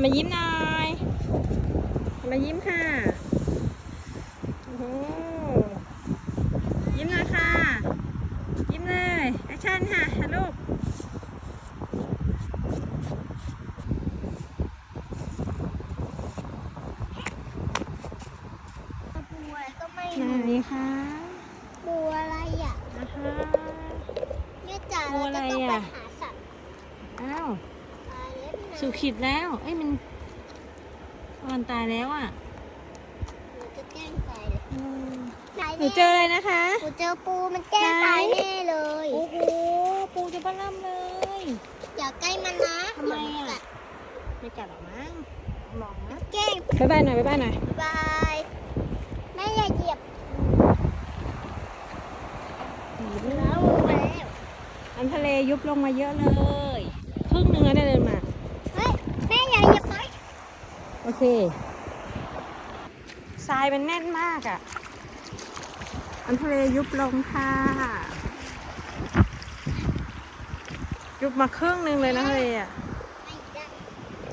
นมายิ้มหน่อยหันมายิ้มค่ะโอ้โหยิ้มเลยค่ะ ยิ้มเลยแอคชั่นค่ะฮัลโหลกปูอะไรก็ไม่ไหนรู้คะปูอะไรอะนะคะแม่จ๋าปูเราอะไรจะต้องไปอะหาสัตว์ อ้าวตายแล้วนะ สู่ขิดแล้ว เอ้ยมันมันตายแล้วอะหนูจะแกล้งตายเลยอืมตายหนูเจอเลยนะคะ หนูเจอปูมันแกล้งไหนตายแน่เลย โอ้โห ปูจะบ้าล่ำเลย อย่าใกล้มันนะทำไมอะเดี๋ยวนไม่กัดหรอกมั้งมองนะกัดแกล้งบ๊ายบายหน่อยบ๊ายบายหน่อย บายแม่อย่าเหยียบแล้วลงแล้วน้ำทะเลยุบลงมาเยอะเลยครึ่งหนึ่งแล้วเนี่ยเดินมา เฮ้ยแม่อย่าเหยียบไป โอ เคทรายมันแน่นมากอะ่ะน้ำทะเลยุบลงค่ะ ยุบมาครึ่งหนึ่งเลยนะทะเลอะไม่ได้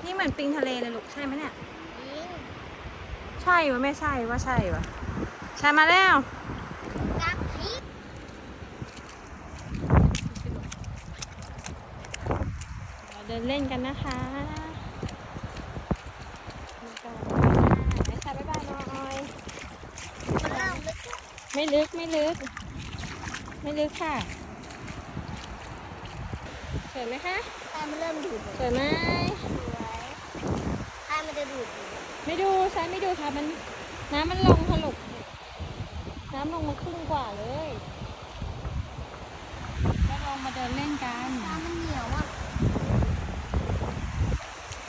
นี่เหมือนปิงทะเลเลยลูกใช่ไหมเนี่ยยิงใช่วะไม่ใช่ว่าใช่วะใช่มาแล้วกับพีเราเดินเล่นกันนะคะนี่ก่อนค่ะใส่บ๊ายบายหน่อย มันเล่าลึก ไม่ลึกไม่ลึก ไม่ลึกค่ะ สวยไหมคะตายมันเริ่มดูดสวยไหมสวยตายมันจะดูดอยู่ไม่ดูซ้ายไม่ดูค่ะมันน้ำมันลงค่ะลูกน้ำลงมาครึ่งกว่าเลยแล้วลงมาเดินเล่นกันตามันเหนียวอะ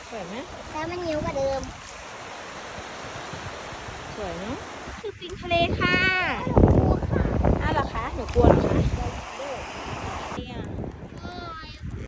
สวยไหมตามันเหนียวกว่าเดิม สวยเนาะคือปิงทะเลค่ะ